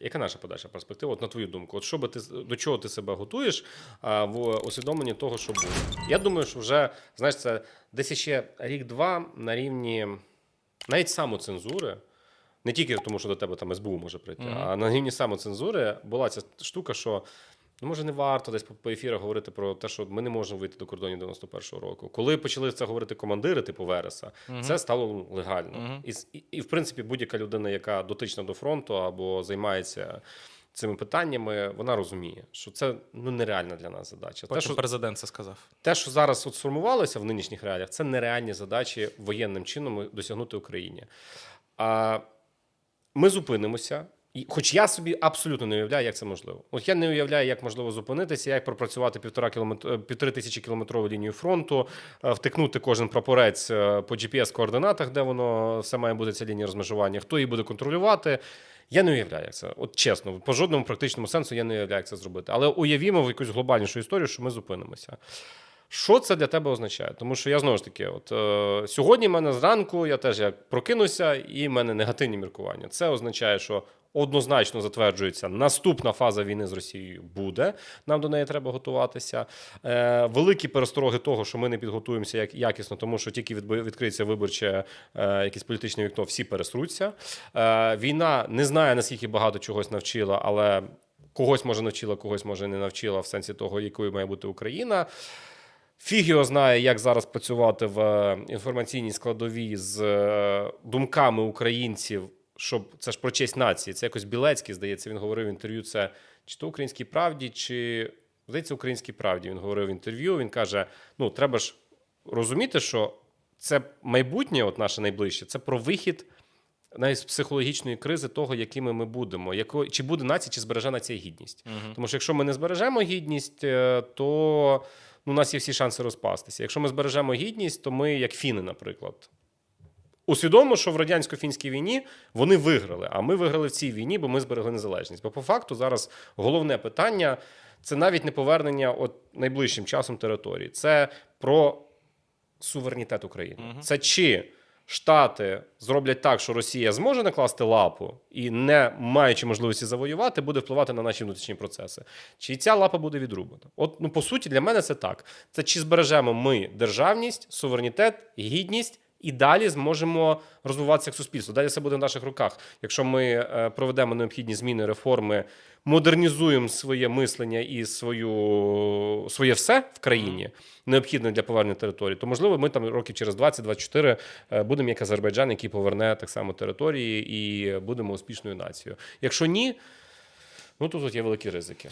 Яка наша подальша перспектива? От на твою думку, от що би ти до чого ти себе готуєш а, в усвідомленні того, що буде? Я думаю, що вже знаєш, це десь ще рік-два на рівні навіть самоцензури. Не тільки тому, що до тебе там СБУ може прийти, Мгм. а на рівні самоцензури була ця штука, що ну, може не варто десь по, по ефірах говорити про те, що ми не можемо вийти до кордонів 91-го року. Коли почали це говорити командири, типу Вереса, Мгм. це стало легально. Мгм. І, і, і, в принципі, будь-яка людина, яка дотична до фронту або займається цими питаннями, вона розуміє, що це ну, нереальна для нас задача. Те, що, президент це сказав. те, що зараз от сформувалося в нинішніх реаліях, це нереальні задачі воєнним чином досягнути Україні. А ми зупинимося. І, хоч я собі абсолютно не уявляю, як це можливо. От я не уявляю, як можливо зупинитися, як пропрацювати півтора кілометр, півтори тисячі кілометрову лінію фронту, е, втикнути кожен прапорець е, по GPS-координатах, де воно все має бути ця лінія розмежування, хто її буде контролювати. Я не уявляю, як це. От чесно, по жодному практичному сенсу я не уявляю, як це зробити. Але уявімо в якусь глобальнішу історію, що ми зупинимося. Що це для тебе означає? Тому що я знову ж таки, от е, сьогодні в мене зранку я теж як прокинуся, і в мене негативні міркування. Це означає, що однозначно затверджується наступна фаза війни з Росією буде. Нам до неї треба готуватися. Е, великі перестороги того, що ми не підготуємося як якісно, тому що тільки відкриється виборче е, якесь політичне вікно, всі пересруться. Е, війна не знає наскільки багато чогось навчила, але когось може навчила, когось може не навчила в сенсі того, якою має бути Україна. Фіг його знає, як зараз працювати в е, інформаційній складовій з е, думками українців, щоб це ж про честь нації. Це якось Білецький, здається, він говорив в інтерв'ю. Це чи то українській правді, чи здається, українській правді. Він говорив в інтерв'ю. Він каже: ну, треба ж розуміти, що це майбутнє, от наше найближче, це про вихід навіть з психологічної кризи того, якими ми будемо. Яко, чи буде нація, чи збереже нація гідність. Мгм. Тому що якщо ми не збережемо гідність, е, то ну, у нас є всі шанси розпастися. Якщо ми збережемо гідність, то ми, як фіни, наприклад. Усвідомо, що в радянсько-фінській війні вони виграли, а ми виграли в цій війні, бо ми зберегли незалежність. Бо по факту зараз головне питання це навіть не повернення от найближчим часом території. Це про суверенітет України. Це чи Штати зроблять так, що Росія зможе накласти лапу і, не маючи можливості завоювати, буде впливати на наші внутрішні процеси. Чи ця лапа буде відрубана? От, ну, по суті, для мене це так. Це чи збережемо ми державність, суверенітет, гідність. І далі зможемо розвиватися як суспільство. Далі все буде в наших руках. Якщо ми е, проведемо необхідні зміни, реформи, модернізуємо своє мислення і свою, своє все в країні, необхідне для повернення території, то можливо ми там років через 20-24 е, будемо як Азербайджан, який поверне так само території, і будемо успішною нацією. Якщо ні, ну то тут є великі ризики.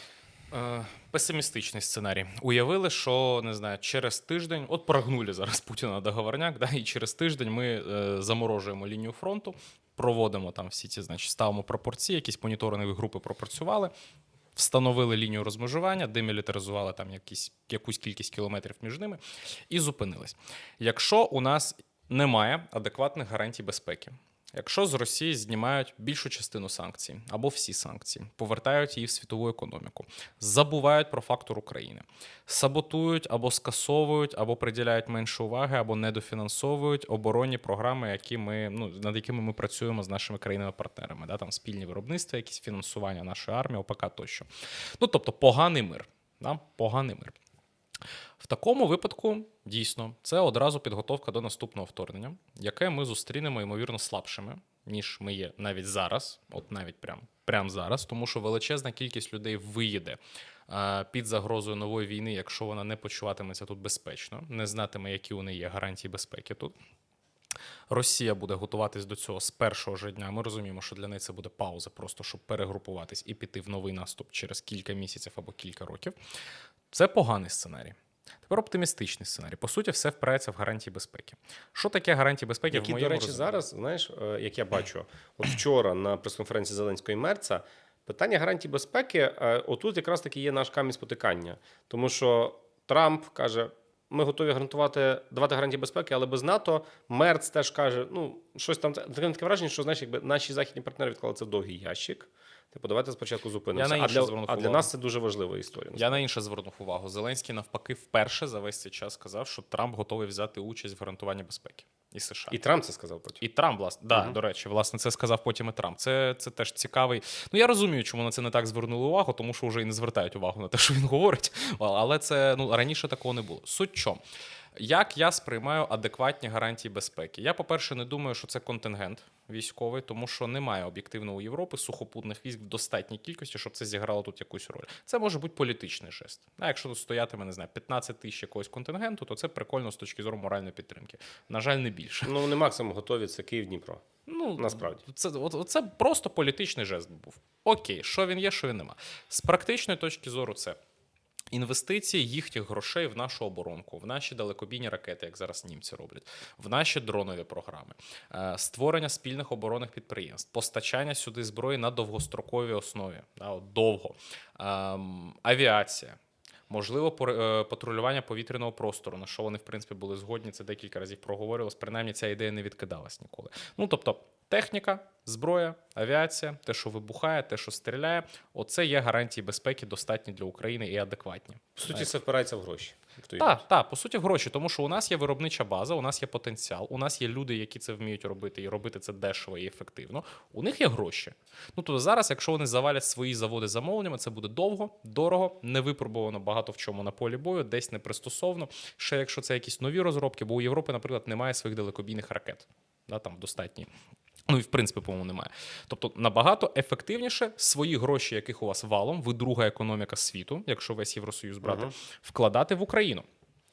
Е, Песимістичний сценарій. Уявили, що не знаю, через тиждень, от прогнули зараз Путіна на договорняк, да, і через тиждень ми е, заморожуємо лінію фронту, проводимо там всі ці, значить, ставимо пропорції, якісь моніторингові групи пропрацювали, встановили лінію розмежування, демілітаризували там якісь, якусь кількість кілометрів між ними і зупинились. Якщо у нас немає адекватних гарантій безпеки, Якщо з Росії знімають більшу частину санкцій або всі санкції, повертають її в світову економіку, забувають про фактор України, саботують або скасовують, або приділяють менше уваги, або недофінансовують оборонні програми, які ми ну над якими ми працюємо з нашими країнами-партнерами, да там спільні виробництва, якісь фінансування нашої армії, ОПК тощо. Ну тобто поганий мир. Да? Поганий мир. В такому випадку дійсно це одразу підготовка до наступного вторгнення, яке ми зустрінемо ймовірно слабшими, ніж ми є навіть зараз, от навіть прям, прям зараз, тому що величезна кількість людей виїде е, під загрозою нової війни, якщо вона не почуватиметься тут безпечно, не знатиме, які у неї є гарантії безпеки тут. Росія буде готуватись до цього з першого ж дня. Ми розуміємо, що для неї це буде пауза, просто щоб перегрупуватись і піти в новий наступ через кілька місяців або кілька років. Це поганий сценарій. Тепер оптимістичний сценарій. По суті, все впирається в гарантії безпеки. Що таке гарантії безпеки? Які, в моєму до речі, розумінні? зараз, знаєш, е, як я бачу, от вчора на прес-конференції Зеленського і Мерца питання гарантій безпеки, е, отут якраз таки є наш камінь спотикання. Тому що Трамп каже: ми готові гарантувати давати гарантії безпеки, але без НАТО. Мерц теж каже: ну, щось там таке враження, що знаєш, якби наші західні партнери відклали це в довгий ящик. Типу, давайте спочатку зупинимося. Я на А для, звернув а для нас це дуже важлива історія. Я на інше звернув увагу. Зеленський навпаки вперше за весь цей час сказав, що Трамп готовий взяти участь в гарантуванні безпеки. і США. І Трамп це сказав потім. І Трамп, власне, да, Мгм. до речі, власне, це сказав потім і Трамп. Це, це теж цікавий. Ну я розумію, чому на це не так звернули увагу, тому що вже і не звертають увагу на те, що він говорить. Але це ну раніше такого не було. Суть чому? Як я сприймаю адекватні гарантії безпеки? Я, по-перше, не думаю, що це контингент військовий, тому що немає об'єктивно у Європи сухопутних військ в достатній кількості, щоб це зіграло тут якусь роль. Це може бути політичний жест. А якщо тут стоятиме, не знаю, 15 тисяч якогось контингенту, то це прикольно з точки зору моральної підтримки. На жаль, не більше. Ну, вони максимум готові, це Київ-Дніпро. Ну Насправді. це от, це просто політичний жест був. Окей, що він є, що він нема. З практичної точки зору, це інвестиції їхніх грошей в нашу оборонку, в наші далекобійні ракети, як зараз німці роблять, в наші дронові програми, е, створення спільних оборонних підприємств, постачання сюди зброї на довгостроковій основі, довго, Ем, авіація. Можливо, е, патрулювання повітряного простору, на що вони, в принципі, були згодні, це декілька разів проговорювалось. Принаймні, ця ідея не відкидалась ніколи. Ну тобто, техніка, зброя, авіація, те, що вибухає, те, що стріляє, оце є гарантії безпеки, достатні для України і адекватні. В суті, це впирається в гроші. Так, так, по суті, в гроші, тому що у нас є виробнича база, у нас є потенціал, у нас є люди, які це вміють робити, і робити це дешево і ефективно. У них є гроші. Ну тобто зараз, якщо вони завалять свої заводи замовленнями, це буде довго, дорого, не випробовано багато в чому на полі бою, десь не пристосовано. Ще якщо це якісь нові розробки, бо у Європи, наприклад, немає своїх далекобійних ракет. Да, там достатні. Ну і в принципі, по-моєму, немає. Тобто набагато ефективніше свої гроші, яких у вас валом, ви друга економіка світу, якщо весь Євросоюз брати, Мгм. вкладати в Україну.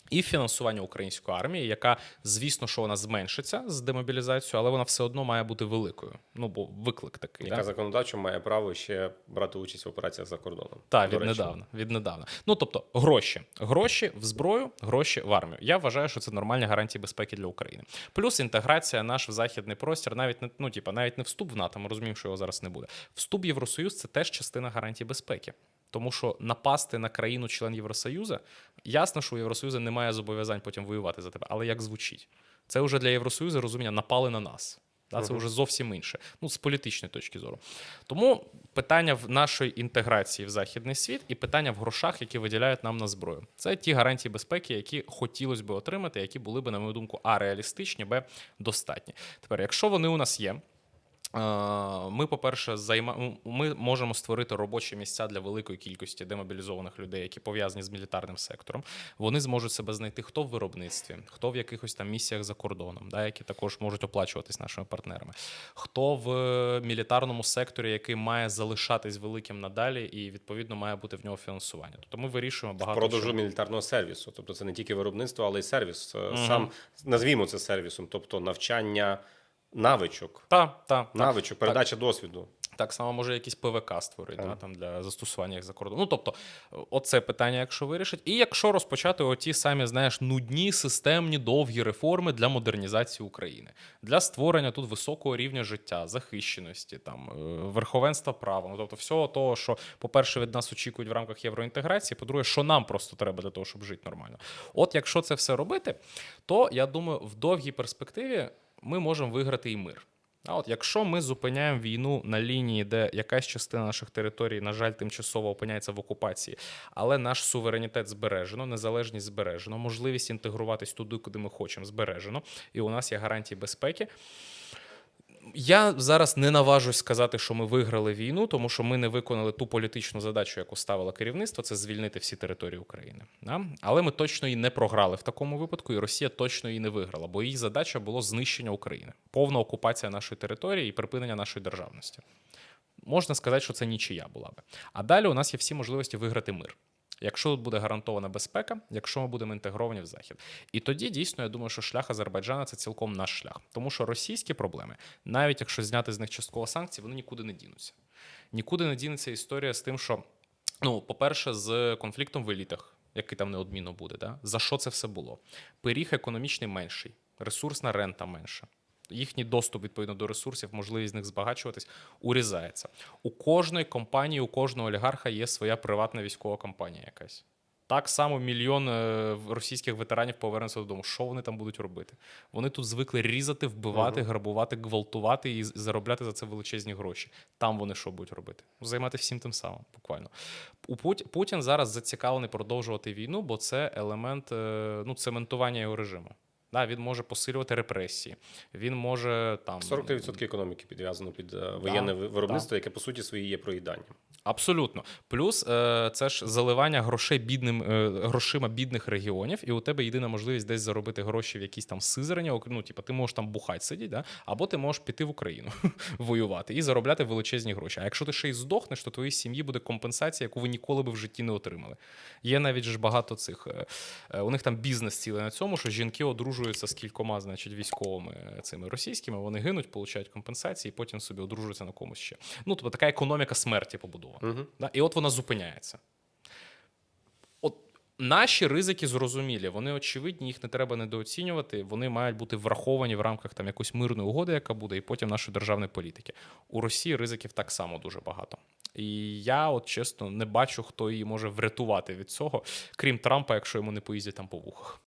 І фінансування української армії, яка, звісно, що вона зменшиться з демобілізацією, але вона все одно має бути великою. Ну бо виклик такий. яка да? законодавчо має право ще брати участь в операціях за кордоном. Так, віднедавна. Віднедавна. Ну тобто, гроші. Гроші в зброю, гроші в армію. Я вважаю, що це нормальні гарантії безпеки для України. Плюс інтеграція наш в західний простір, навіть не ну, типа, навіть не вступ в НАТО. Ми розуміємо, що його зараз не буде. Вступ в Євросоюз це теж частина гарантій безпеки. Тому що напасти на країну член Євросоюзу, ясно, що у Євросоюзу немає зобов'язань потім воювати за тебе. Але як звучить? Це вже для Євросоюзу розуміння напали на нас. Да, це вже зовсім інше. Ну, з політичної точки зору. Тому питання в нашої інтеграції в західний світ і питання в грошах, які виділяють нам на зброю. Це ті гарантії безпеки, які хотілося б отримати, які були б, на мою думку, а реалістичні, б достатні. Тепер, якщо вони у нас є. Е, Ми, по-перше, займа... ми можемо створити робочі місця для великої кількості демобілізованих людей, які пов'язані з мілітарним сектором. Вони зможуть себе знайти хто в виробництві, хто в якихось там місіях за кордоном, да, які також можуть оплачуватись нашими партнерами хто в е, мілітарному секторі, який має залишатись великим надалі, і відповідно має бути в нього фінансування. Тобто ми вирішуємо багато Продажу чого. мілітарного сервісу. Тобто це не тільки виробництво, але й сервіс. Мгм. Сам назвімо це сервісом, тобто навчання навичок. Та, та, та. Навичок, передача досвіду. Так само може якийсь ПВК створити Так. да, там для застосування їх за кордоном. Ну тобто, оце питання, якщо вирішить, і якщо розпочати оті самі, знаєш, нудні, системні, довгі реформи для модернізації України, для створення тут високого рівня життя, захищеності, там е, верховенства права. Ну тобто, всього того, що, по-перше, від нас очікують в рамках євроінтеграції, по-друге, що нам просто треба для того, щоб жити нормально. От якщо це все робити, то я думаю, в довгій перспективі ми можемо виграти і мир. А от якщо ми зупиняємо війну на лінії, де якась частина наших територій, на жаль, тимчасово опиняється в окупації, але наш суверенітет збережено, незалежність збережено, можливість інтегруватись туди, куди ми хочемо, збережено, і у нас є гарантії безпеки. Я зараз не наважусь сказати, що ми виграли війну, тому що ми не виконали ту політичну задачу, яку ставило керівництво, це звільнити всі території України. Да? Але ми точно і не програли в такому випадку, і Росія точно і не виграла, бо її задача було знищення України, повна окупація нашої території і припинення нашої державності. Можна сказати, що це нічия була би. А далі у нас є всі можливості виграти мир. Якщо буде гарантована безпека, якщо ми будемо інтегровані в захід, і тоді дійсно я думаю, що шлях Азербайджана це цілком наш шлях, тому що російські проблеми, навіть якщо зняти з них частково санкції, вони нікуди не дінуться. Нікуди не дінеться історія з тим, що ну, по-перше, з конфліктом в елітах, який там неодмінно буде, да? за що це все було? Пиріг економічний менший, ресурсна рента менша. Їхній доступ відповідно до ресурсів, можливість з них збагачуватись, урізається. У кожної компанії, у кожного олігарха є своя приватна військова компанія якась. Так само мільйон е, російських ветеранів повернуться додому. Що вони там будуть робити? Вони тут звикли різати, вбивати, Мгм. грабувати, гвалтувати і заробляти за це величезні гроші. Там вони що будуть робити? Займатися всім тим самим, буквально. У Пут- Путін зараз зацікавлений продовжувати війну, бо це елемент е, ну, цементування його режиму. Да, він може посилювати репресії. Він може там 43% економіки підв'язано під е, воєнне ви- виробництво, яке по суті своїй є проїданням. Абсолютно. Плюс е, це ж заливання грошей бідним е, грошима бідних регіонів, і у тебе єдина можливість десь заробити гроші в якісь там сизерення. Ну, типу, ти можеш там бухать сидіти, да? або ти можеш піти в Україну воювати і заробляти величезні гроші. А якщо ти ще й здохнеш, то твоїй сім'ї буде компенсація, яку ви ніколи би в житті не отримали. Є навіть ж багато цих. У них там бізнес цілий на цьому, що жінки одружуються з кількома, значить, військовими цими російськими, вони гинуть, получають компенсації, і потім собі одружуються на комусь ще. Ну, тобто така економіка смерті побудована. Угу. Да? І от вона зупиняється. От наші ризики зрозумілі, вони очевидні, їх не треба недооцінювати. Вони мають бути враховані в рамках там якоїсь мирної угоди, яка буде, і потім нашої державної політики. У Росії ризиків так само дуже багато. І я, от чесно, не бачу, хто її може врятувати від цього, крім Трампа, якщо йому не поїздять там по вухах.